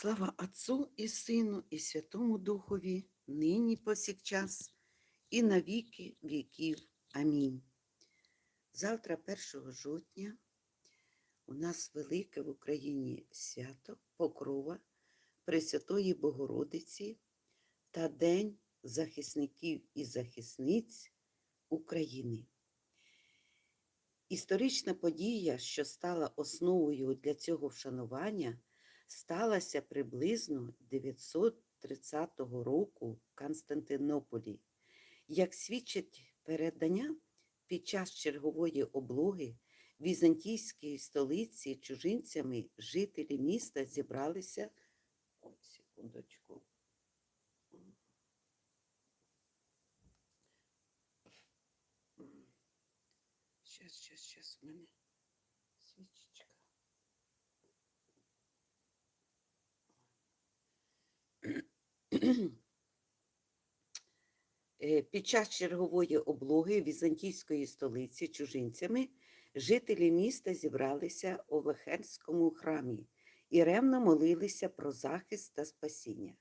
Слава Отцу і Сину, і Святому Духові, нині повсякчас, і на віки віків. Амінь. Завтра, 1 жовтня, у нас велике в Україні свято Покрова Пресвятої Богородиці та День захисників і захисниць України. Історична подія, що стала основою для цього вшанування, сталася приблизно 930 року в Константинополі. Як свідчить передання, під час чергової облоги візантійської столиці чужинцями жителі міста зібралися. Ось, секундочку. Під час чергової облоги візантійської столиці чужинцями жителі міста зібралися у Влахерському храмі і ревно молилися про захист та спасіння.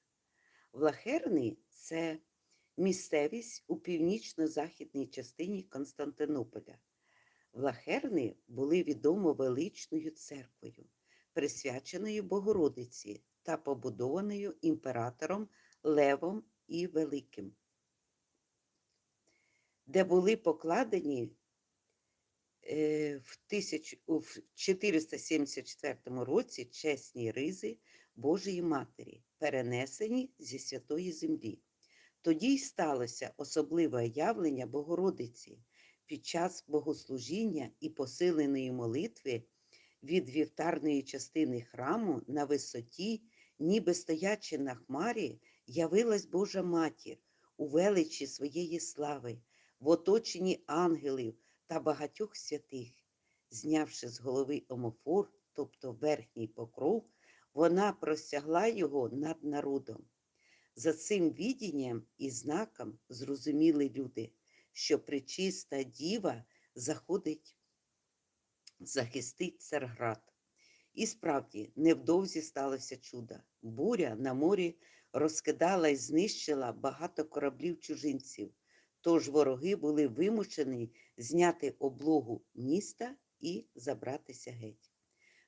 Влахерни це місцевість у північно-західній частині Константинополя. Влахерни були відомо величною церквою, присвяченою Богородиці та побудованою імператором Левом і Великим, де були покладені е, в, 474 році чесні ризи Божої Матері, перенесені зі святої землі. Тоді й сталося особливе явлення Богородиці під час богослужіння і посиленої молитви від вівтарної частини храму на висоті, ніби стоячи на хмарі, явилась Божа Матір у величі своєї слави, в оточенні ангелів та багатьох святих. Знявши з голови омофор, тобто верхній покров, вона простягла його над народом. За цим відінням і знаком зрозуміли люди, що причиста діва заходить, захистить Царград. І справді, невдовзі сталося чудо. Буря на морі розкидала і знищила багато кораблів чужинців, тож вороги були вимушені зняти облогу міста і забратися геть.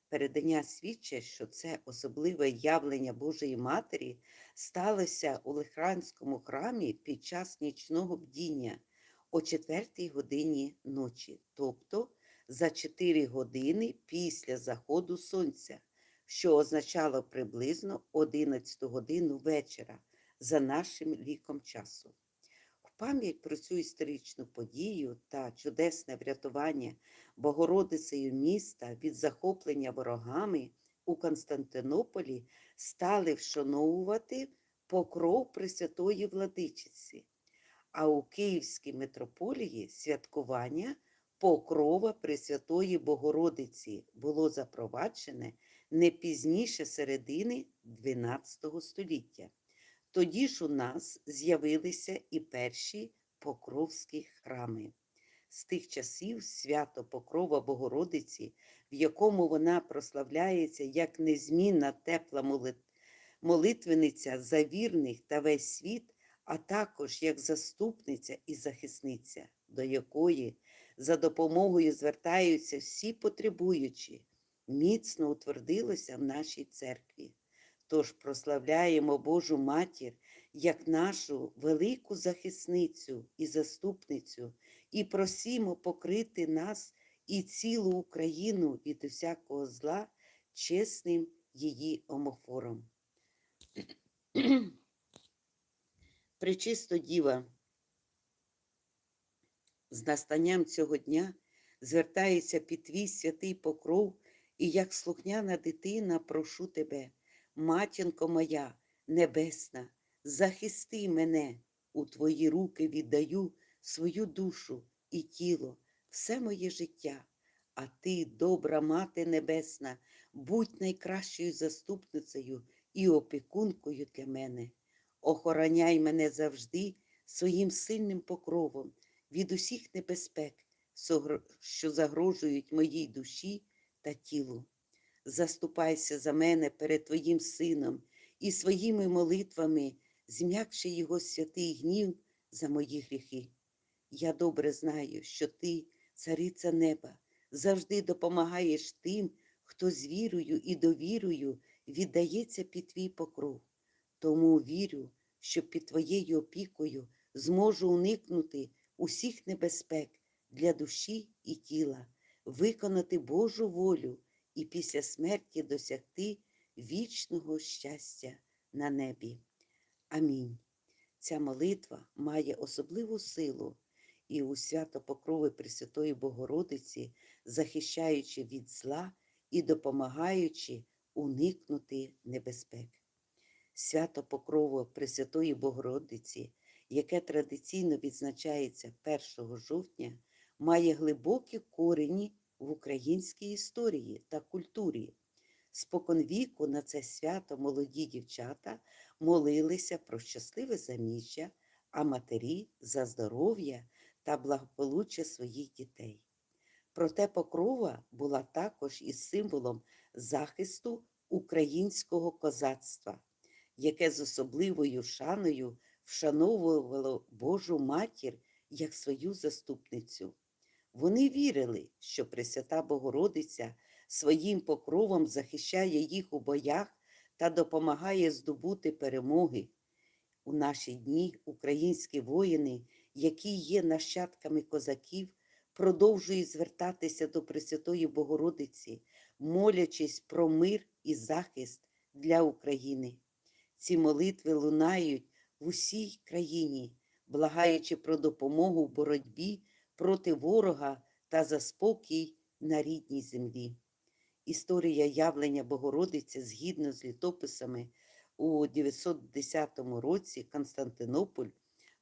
Передання свідчить, що це особливе явлення Божої Матері сталося у Лихранському храмі під час нічного бдіння о 4 годині ночі, тобто за 4 години після заходу сонця, що означало приблизно 11 годину вечора за нашим ліком часу. В пам'ять про цю історичну подію та чудесне врятування Богородицею міста від захоплення ворогами у Константинополі стали вшановувати покров Пресвятої Владичиці, а у Київській митрополії святкування покрова Пресвятої Богородиці було запроваджене не пізніше середини XII століття. Тоді ж у нас з'явилися і перші покровські храми. З тих часів свято Покрова Богородиці, в якому вона прославляється як незмінна тепла молит- молитвениця за вірних та весь світ, а також як заступниця і захисниця, до якої за допомогою звертаються всі потребуючі, міцно утвердилося в нашій церкві. Тож прославляємо Божу Матір як нашу велику захисницю і заступницю, і просимо покрити нас і цілу Україну від усякого зла чесним її омофором. Пречисто діва, з настанням цього дня звертається під твій святий покров, і як слухняна дитина прошу тебе, матінко моя небесна, захисти мене, у твої руки віддаю свою душу і тіло, все моє життя. А ти, добра мати небесна, будь найкращою заступницею і опікункою для мене. Охороняй мене завжди своїм сильним покровом від усіх небезпек, що загрожують моїй душі та тілу. заступайся за мене перед Твоїм Сином і своїми молитвами зм'якши Його святий гнів за мої гріхи. Я добре знаю, що Ти, цариця неба, завжди допомагаєш тим, хто з вірою і довірою віддається під твій покров. Тому вірю, що під твоєю опікою зможу уникнути усіх небезпек для душі і тіла, виконати Божу волю і після смерті досягти вічного щастя на небі. Амінь. Ця молитва має особливу силу і у свято Покрови Пресвятої Богородиці, захищаючи від зла і допомагаючи уникнути небезпек. Свято Покрово Пресвятої Богородиці, яке традиційно відзначається 1 жовтня, має глибокі корені в українській історії та культурі. Споконвіку на це свято молоді дівчата молилися про щасливе заміжжя, а матері за здоров'я та благополуччя своїх дітей. Проте покрова була також і символом захисту українського козацтва, яке з особливою шаною вшановувало Божу матір як свою заступницю. Вони вірили, що Пресвята Богородиця своїм покровом захищає їх у боях та допомагає здобути перемоги. У наші дні українські воїни, які є нащадками козаків, продовжують звертатися до Пресвятої Богородиці, молячись про мир і захист для України. Ці молитви лунають в усій країні, благаючи про допомогу в боротьбі проти ворога та за спокій на рідній землі. Історія явлення Богородиці згідно з літописами у 910 році Константинополь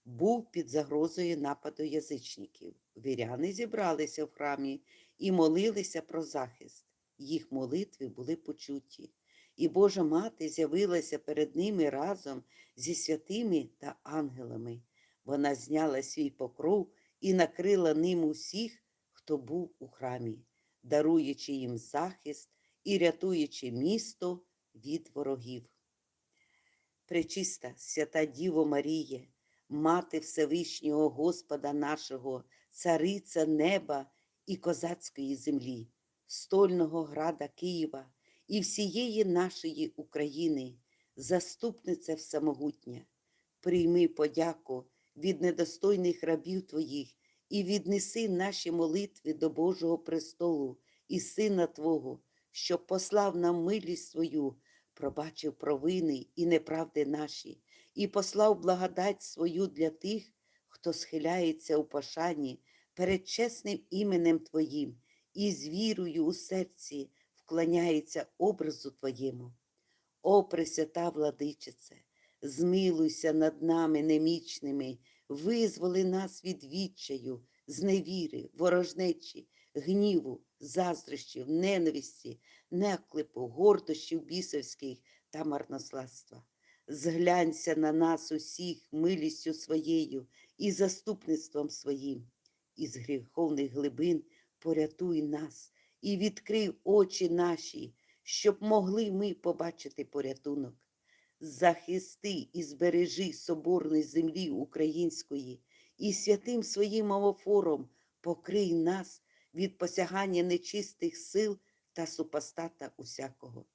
був під загрозою нападу язичників. Віряни зібралися в храмі і молилися про захист. Їх молитви були почуті, і Божа Мати з'явилася перед ними разом зі святими та ангелами. Вона зняла свій покров і накрила ним усіх, хто був у храмі, даруючи їм захист і рятуючи місто від ворогів. Пречиста свята Діво Маріє, Мати Всевишнього Господа нашого, Цариця неба і козацької землі, стольного града Києва і всієї нашої України, заступниця всемогутня, прийми подяку від недостойних рабів Твоїх і віднеси наші молитви до Божого престолу і Сина Твого, що послав нам милість свою, пробачив провини і неправди наші, і послав благодать свою для тих, хто схиляється у пошані перед чесним іменем Твоїм і з вірою у серці вклоняється образу Твоєму. О, Пресвята владичице, змилуйся над нами немічними, визволи нас від відчаю, зневіри, ворожнечі, гніву, заздрощів, ненависті, неклепу, гордощів бісовських та марнославства. Зглянься на нас усіх милістю своєю і заступництвом своїм, із гріховних глибин порятуй нас і відкрий очі наші, щоб могли ми побачити порятунок. Захисти і збережи соборної землі української і святим своїм амофором покрий нас від посягання нечистих сил та супостата усякого.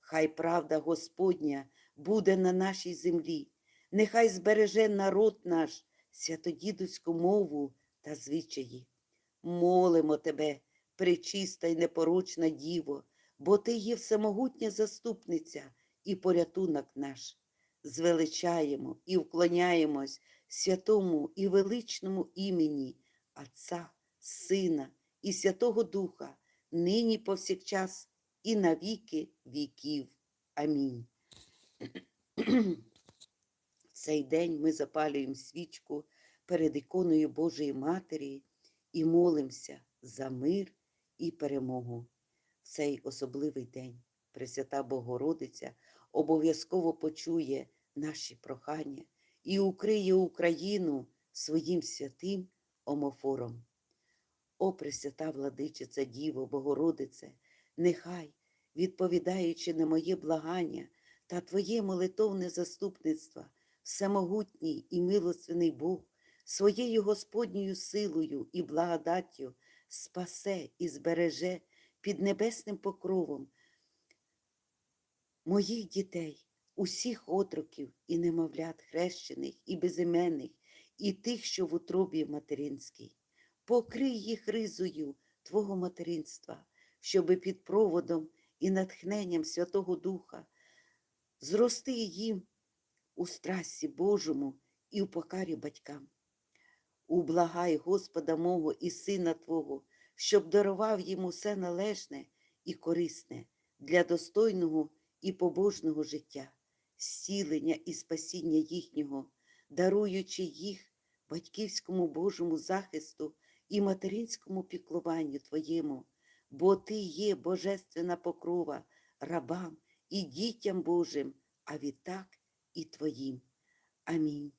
Хай правда Господня буде на нашій землі, нехай збереже народ наш святодідуську мову та звичаї. Молимо тебе, пречиста й непорочна Діво, бо ти є всемогутня заступниця і порятунок наш. Звеличаємо і вклоняємось святому і величному імені Отця, Сина і Святого Духа, нині повсякчас і на віки віків. Амінь. В цей день ми запалюємо свічку перед іконою Божої Матері і молимося за мир і перемогу. В цей особливий день Пресвята Богородиця обов'язково почує наші прохання і укриє Україну своїм святим омофором. О, Пресвята Владичиця Діво, Богородице, нехай відповідаючи на моє благання та Твоє молитовне заступництво, всемогутній і милостивний Бог, своєю Господньою силою і благодаттю спасе і збереже під небесним покровом моїх дітей, усіх отроків і немовлят хрещених і безіменних, і тих, що в утробі материнській. Покрий їх ризою Твого материнства, щоби під проводом і натхненням Святого Духа зрости їм у страсті Божому і у покарі батькам. Ублагай Господа мого і Сина Твого, щоб дарував їм усе належне і корисне для достойного і побожного життя, зцілення і спасіння їхнього, даруючи їх батьківському Божому захисту і материнському піклуванню Твоєму, бо Ти є божественна покрова рабам і дітям Божим, а відтак і Твоїм. Амінь.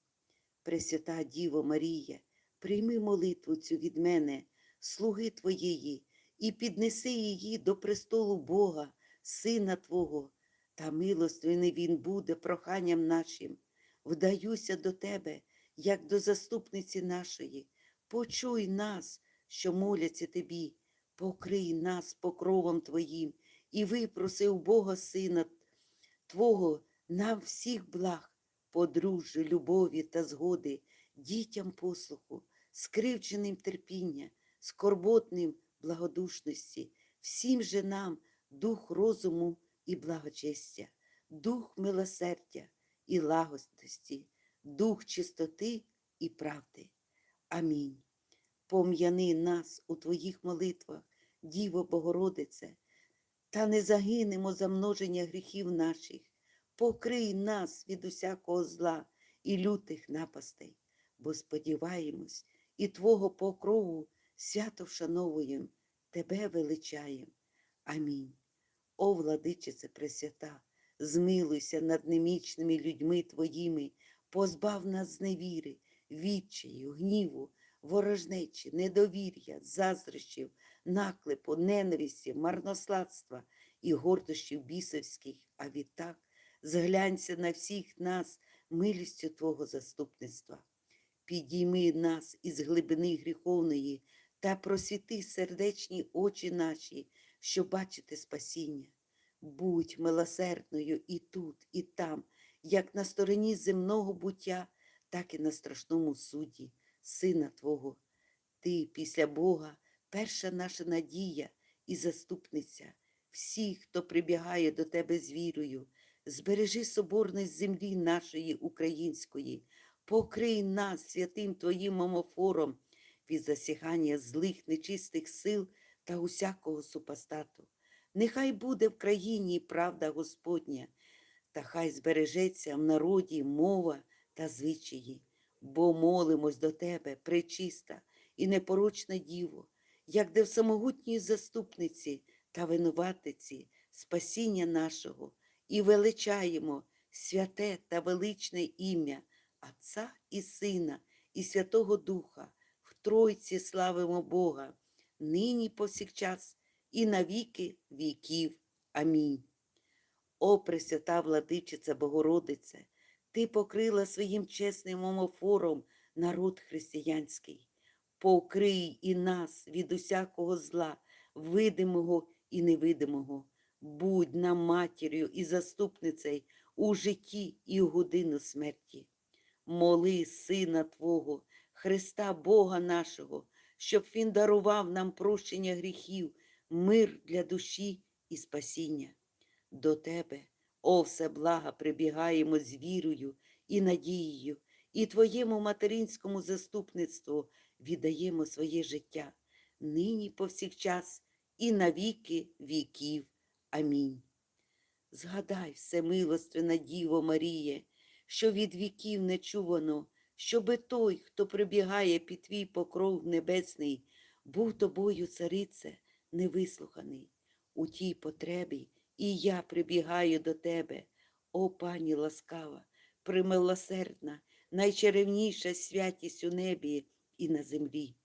Пресвята Діво Марія, прийми молитву цю від мене, слуги Твоєї, і піднеси її до престолу Бога, Сина Твого, та милостивний Він буде проханням нашим. Вдаюся до Тебе, як до заступниці нашої. Почуй нас, що моляться Тобі, покрий нас покровом Твоїм і випроси у Бога Сина Твого нам всіх благ, подружжя, любові та згоди, дітям послуху, скривченим терпіння, скорботним благодушності, всім же нам дух розуму і благочестя, дух милосердя і лагостості, дух чистоти і правди. Амінь. Пом'яни нас у Твоїх молитвах, Діво Богородице, та не загинемо за множення гріхів наших. Покрий нас від усякого зла і лютих напастей, бо сподіваємось і Твого покрову свято вшановуєм, Тебе величаєм. Амінь. О, владичице Пресвята, змилуйся над немічними людьми Твоїми, позбав нас зневіри, відчаю, гніву, ворожнечі, недовір'я, заздрощів, наклепу, ненависті, марнославства і гордощів бісовських, а відтак зглянься на всіх нас милістю Твого заступництва. Підійми нас із глибини гріховної та просвіти сердечні очі наші, щоб бачити спасіння. Будь милосердною і тут, і там, як на стороні земного буття, так і на страшному суді, Сина Твого. Ти після Бога перша наша надія і заступниця, всіх, хто прибігає до Тебе з вірою, збережи соборність землі нашої української, покрий нас святим Твоїм омофором від засягання злих нечистих сил та усякого супостату. Нехай буде в країні правда Господня, та хай збережеться в народі мова та звичаї, бо молимось до Тебе, пречиста і непорочна Діво, як де в самогутній заступниці та винуватиці спасіння нашого, і величаємо святе та величне ім'я Отця і Сина, і Святого Духа, в Тройці славимо Бога, нині повсякчас і на віки віків. Амінь. О, Пресвята владичиця Богородице, Ти покрила своїм чесним омофором народ християнський. Покрий і нас від усякого зла, видимого і невидимого. Будь нам матір'ю і заступницею у житті і у годину смерті. Моли Сина Твого, Христа Бога нашого, щоб Він дарував нам прощення гріхів, мир для душі і спасіння. До Тебе, о Всеблага, прибігаємо з вірою і надією, і Твоєму материнському заступництву віддаємо своє життя, нині повсякчас і на віки віків. Амінь. Згадай, всемилостивна Діво Маріє, що від віків не чувано, щоби той, хто прибігає під твій покров небесний, був тобою, царице, невислуханий. У тій потребі і я прибігаю до тебе, о пані ласкава, примилосердна, найчаревніша святість у небі і на землі,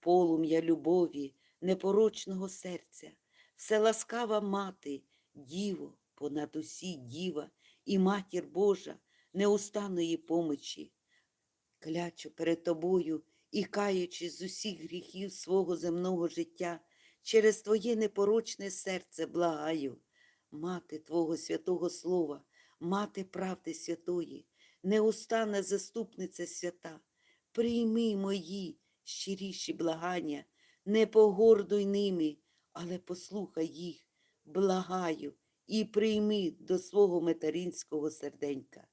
полум'я любові, непорочного серця, все ласкава мати, Діво, понад усі діва і матір Божа неустанної помочі. Клячу перед тобою і каючись з усіх гріхів свого земного життя, через твоє непорочне серце благаю, мати Твого святого Слова, мати правди святої, неустанна заступниця свята, прийми мої щиріші благання, не погордуй ними, але послухай їх, благаю, і прийми до свого материнського серденька.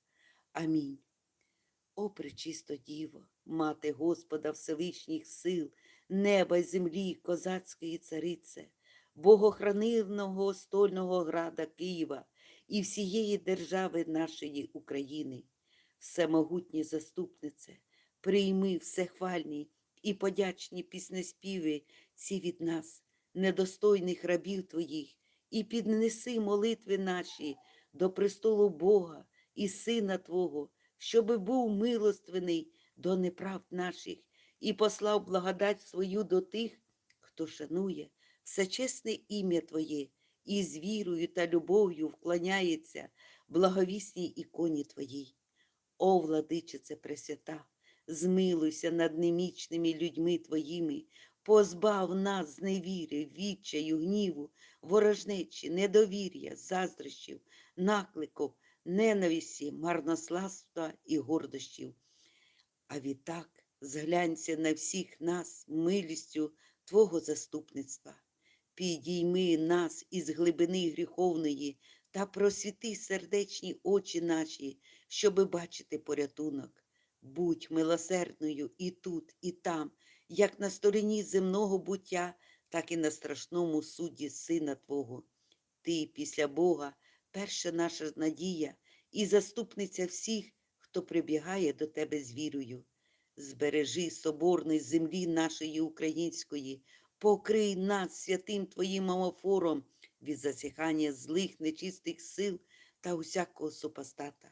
Амінь. О, пречисто Діво, мати Господа Всевишніх сил, неба й землі, козацької царице, богохранивного стольного града Києва і всієї держави нашої України, всемогутні заступнице, прийми всехвальні і подячні піснеспіви ці від нас, недостойних рабів Твоїх, і піднеси молитви наші до престолу Бога і Сина Твого, щоби був милостивний до неправд наших і послав благодать свою до тих, хто шанує всечесне ім'я Твоє і з вірою та любов'ю вклоняється благовісній іконі Твоїй. О, владичице Пресвята, змилуйся над немічними людьми Твоїми, позбав нас з невіри, відчаю, гніву, ворожнечі, недовір'я, заздрощів, накликів, ненависті, марнославства і гордощів. А відтак зглянься на всіх нас милістю Твого заступництва. Підійми нас із глибини гріховної та просвіти сердечні очі наші, щоби бачити порятунок. Будь милосердною і тут, і там, як на стороні земного буття, так і на страшному суді Сина Твого. Ти після Бога перша наша надія і заступниця всіх, хто прибігає до Тебе з вірою. Збережи соборність землі нашої української, покрий нас святим Твоїм амофором від засіхання злих нечистих сил та усякого супостата.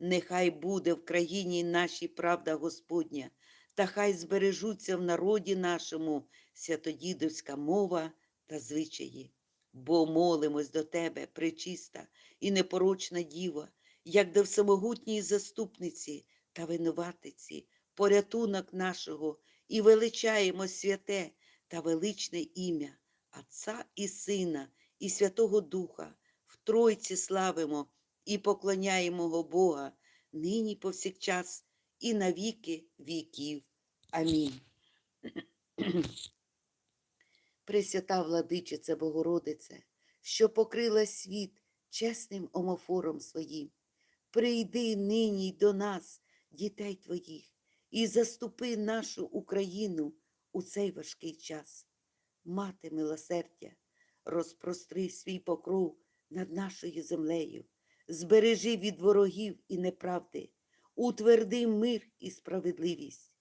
Нехай буде в країні нашій правда Господня, та хай збережуться в народі нашому святодідовська мова та звичаї. Бо молимось до Тебе, пречиста і непорочна діва, як до всемогутньої заступниці та винуватиці, порятунок нашого і величаємо святе та величне ім'я Отця і Сина, і Святого Духа, в Тройці славимо і поклоняємо Бога, нині повсякчас і на віки віків. Амінь. Пресвята владичице Богородице, що покрила світ чесним омофором своїм, прийди нині до нас, дітей твоїх, і заступи нашу Україну у цей важкий час. Мати милосердя, розпростри свій покров над нашою землею, збережи від ворогів і неправди, утверди мир і справедливість,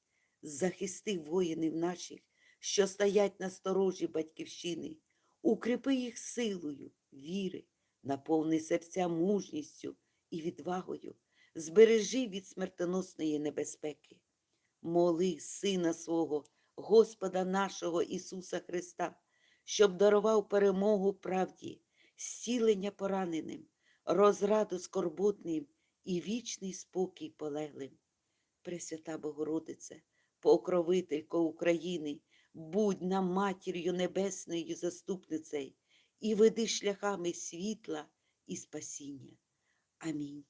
захисти воїнів наших, що стоять на сторожі батьківщини, укріпи їх силою, віри, наповни серця мужністю і відвагою, збережи від смертоносної небезпеки. Моли Сина свого, Господа нашого Ісуса Христа, щоб дарував перемогу правді, зцілення пораненим, розраду скорботним і вічний спокій полеглим. Пресвята Богородице, покровителько України, будь нам матір'ю небесною заступницею і веди шляхами світла і спасіння. Амінь.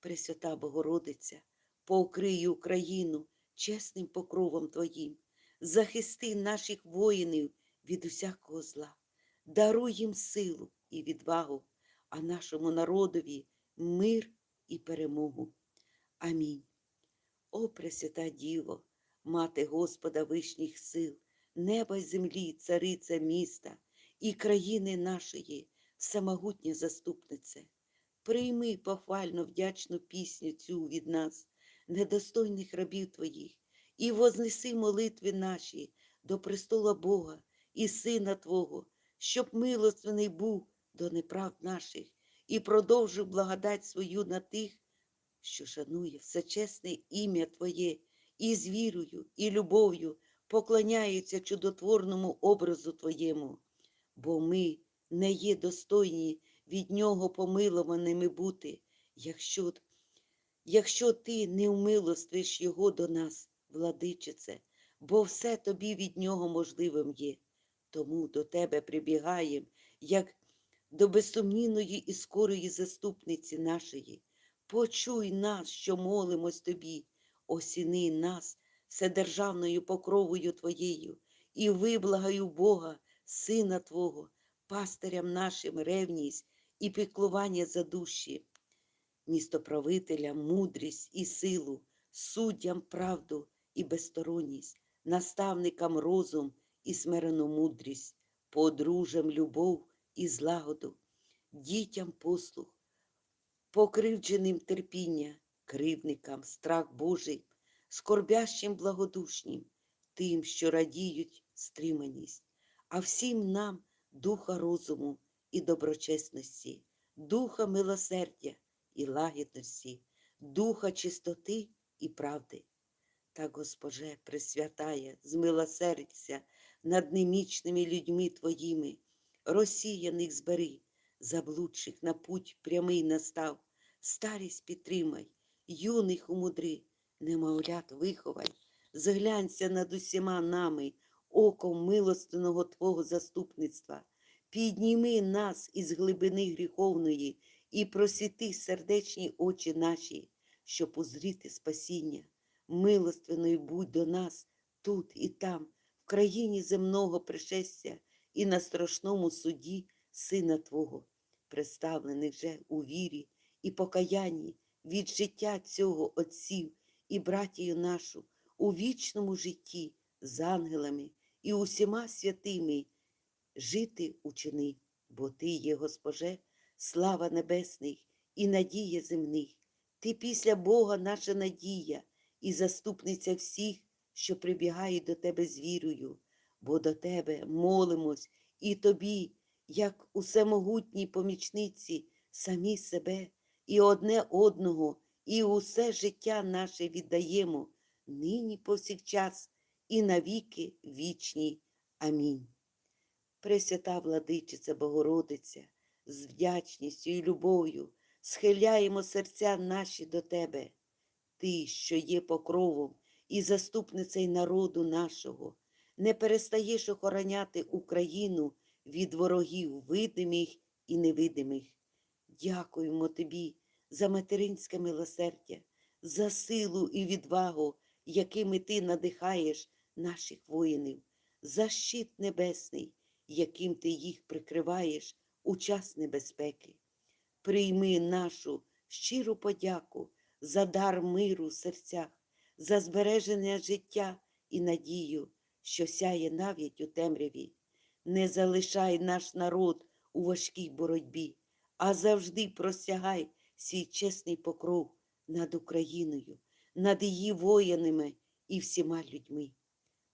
Пресвята Богородиця, покрий Україну чесним покровом Твоїм, захисти наших воїнів від усякого зла, даруй їм силу і відвагу, а нашому народові мир і перемогу. Амінь. О, Пресвята Діво, Мати Господа вишніх сил, неба й землі, цариця міста і країни нашої, самогутня заступнице, прийми похвально вдячну пісню цю від нас, недостойних рабів Твоїх, і вознеси молитви наші до престола Бога і Сина Твого, щоб милостивний був до неправд наших і продовжив благодать свою на тих, що шанує всечесне ім'я Твоє, і з вірою, і любов'ю поклоняються чудотворному образу Твоєму, бо ми не є достойні від нього помилованими бути, якщо, якщо ти не вмилостиш його до нас, владичице, бо все тобі від нього можливим є. Тому до тебе прибігаєм, як до безсумнівної і скорої заступниці нашої. Почуй нас, що молимось тобі, осіни нас вседержавною покровою Твоєю, і виблагаю Бога, Сина Твого, пастирям нашим ревність і піклування за душі, містоправителям мудрість і силу, суддям правду і безсторонність, наставникам розум і смирену мудрість, подружам любов і злагоду, дітям послух, покривдженим терпіння, кривдникам страх Божий, скорбящим благодушнім, тим, що радіють стриманість, а всім нам духа розуму і доброчесності, духа милосердя і лагідності, духа чистоти і правди. Так, Госпоже, пресвятає, змилосердься над немічними людьми Твоїми, розсіяних збери, заблудших на путь прямий настав, старість підтримай, юних умудри, немовлят виховай, зглянься над усіма нами, оком милостиного Твого заступництва, підніми нас із глибини гріховної і просвіти сердечні очі наші, щоб узріти спасіння. Милостивною будь до нас тут і там, в країні земного пришестя і на страшному суді Сина Твого, представлених же у вірі і покаянні від життя цього Отців і братію нашу у вічному житті з ангелами і усіма святими жити учини, бо Ти є, Госпоже, слава небесних і надія земних. Ти після Бога наша надія і заступниця всіх, що прибігають до Тебе з вірою, бо до Тебе молимось і Тобі, як усемогутній помічниці, самі себе і одне одного, і усе життя наше віддаємо нині повсякчас і навіки вічні. Амінь. Пресвята владичиця Богородиця, з вдячністю і любов'ю схиляємо серця наші до Тебе. Ти, що є покровом і заступницею народу нашого, не перестаєш охороняти Україну від ворогів видимих і невидимих. Дякуємо Тобі за материнське милосердя, за силу і відвагу, якими Ти надихаєш наших воїнів, за щит небесний, яким Ти їх прикриваєш у час небезпеки. Прийми нашу щиру подяку за дар миру в серцях, за збережене життя і надію, що сяє навіть у темряві. Не залишай наш народ у важкій боротьбі, а завжди простягай свій чесний покров над Україною, над її воїнами і всіма людьми.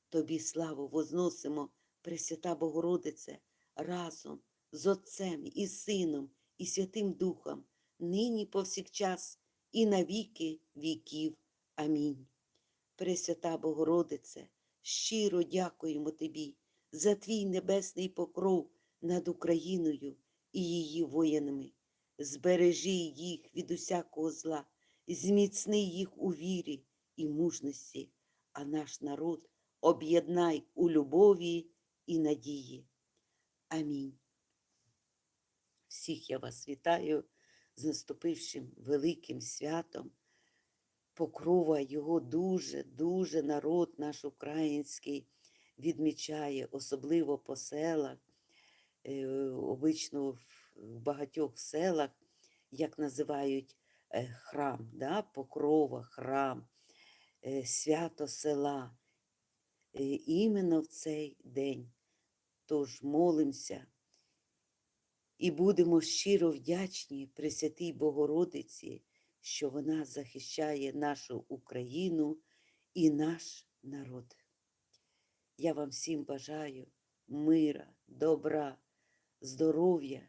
Тобі славу возносимо, Пресвята Богородице, разом з Отцем і Сином і Святим Духом, нині повсякчас і на віки віків. Амінь. Пресвята Богородице, щиро дякуємо Тобі за Твій небесний покров над Україною і її воїнами. Збережи їх від усякого зла, зміцни їх у вірі і мужності, а наш народ об'єднай у любові і надії. Амінь. Всіх я вас вітаю з наступившим великим святом. Покрова його дуже, дуже народ наш український відмічає, особливо по селах, обично в багатьох селах, як називають е, храм, да? покрова, храм, е, свято села. Е, Іменно в цей день. Тож молимося і будемо щиро вдячні Пресвятій Богородиці, що вона захищає нашу Україну і наш народ. Я вам всім бажаю мира, добра, здоров'я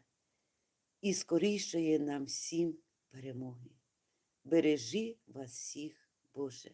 і скорішої нам всім перемоги. Бережи вас всіх, Боже.